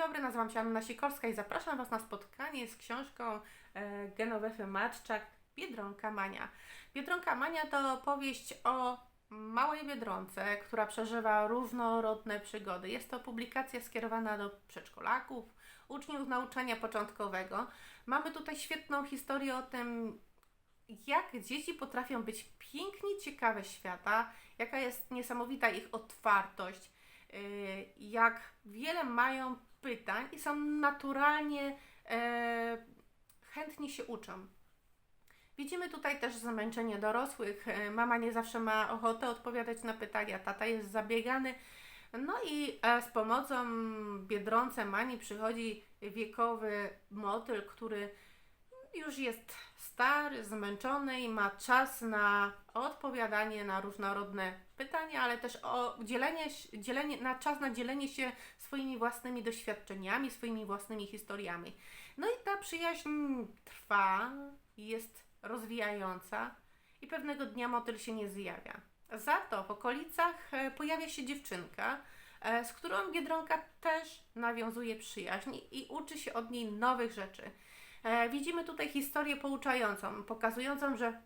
dobry, nazywam się Anna Sikorska i zapraszam Was na spotkanie z książką e, Genowefy Matczak Biedronka Mania. Biedronka Mania to opowieść o małej Biedronce, która przeżywa różnorodne przygody. Jest to publikacja skierowana do przedszkolaków, uczniów nauczania początkowego. Mamy tutaj świetną historię o tym, jak dzieci potrafią być pięknie ciekawe świata, jaka jest niesamowita ich otwartość, jak wiele mają pytań i są naturalnie e, chętnie się uczą. Widzimy tutaj też zmęczenie dorosłych. E, Mama nie zawsze ma ochotę odpowiadać na pytania, tata jest zabiegany. No i e, z pomocą Biedronce Mani przychodzi wiekowy motyl, który już jest stary, zmęczony i ma czas na odpowiadanie na różnorodne pytania, ale też o dzielenie, dzielenie, na czas na dzielenie się swoimi własnymi doświadczeniami, swoimi własnymi historiami. No i ta przyjaźń trwa, jest rozwijająca i pewnego dnia motyl się nie zjawia. Za to w okolicach e, pojawia się dziewczynka, e, z którą Biedronka też nawiązuje przyjaźń i uczy się od niej nowych rzeczy. E, widzimy tutaj historię pouczającą, pokazującą, że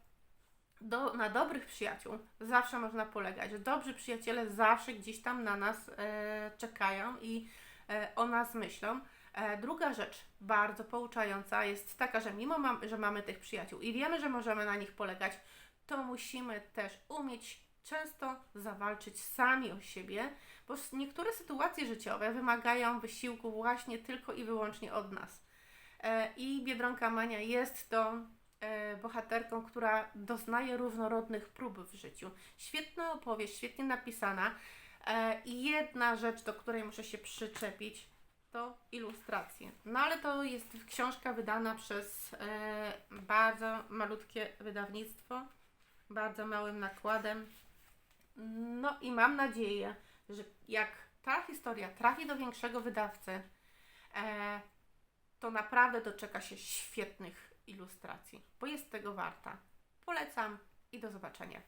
do, na dobrych przyjaciół zawsze można polegać. Dobrzy przyjaciele zawsze gdzieś tam na nas e, czekają i e, o nas myślą. E, druga rzecz bardzo pouczająca jest taka, że mimo, mam, że mamy tych przyjaciół i wiemy, że możemy na nich polegać, to musimy też umieć często zawalczyć sami o siebie, bo niektóre sytuacje życiowe wymagają wysiłku właśnie tylko i wyłącznie od nas. E, I Biedronka Mania jest to e, bohaterką, która doznaje różnorodnych prób w życiu. Świetna opowieść, świetnie napisana. E, I jedna rzecz, do której muszę się przyczepić, to ilustracje. No ale to jest książka wydana przez bardzo malutkie wydawnictwo, bardzo małym nakładem. No i mam nadzieję, że jak ta historia trafi do większego wydawcy, to naprawdę doczeka się świetnych ilustracji, bo jest tego warta. Polecam i do zobaczenia.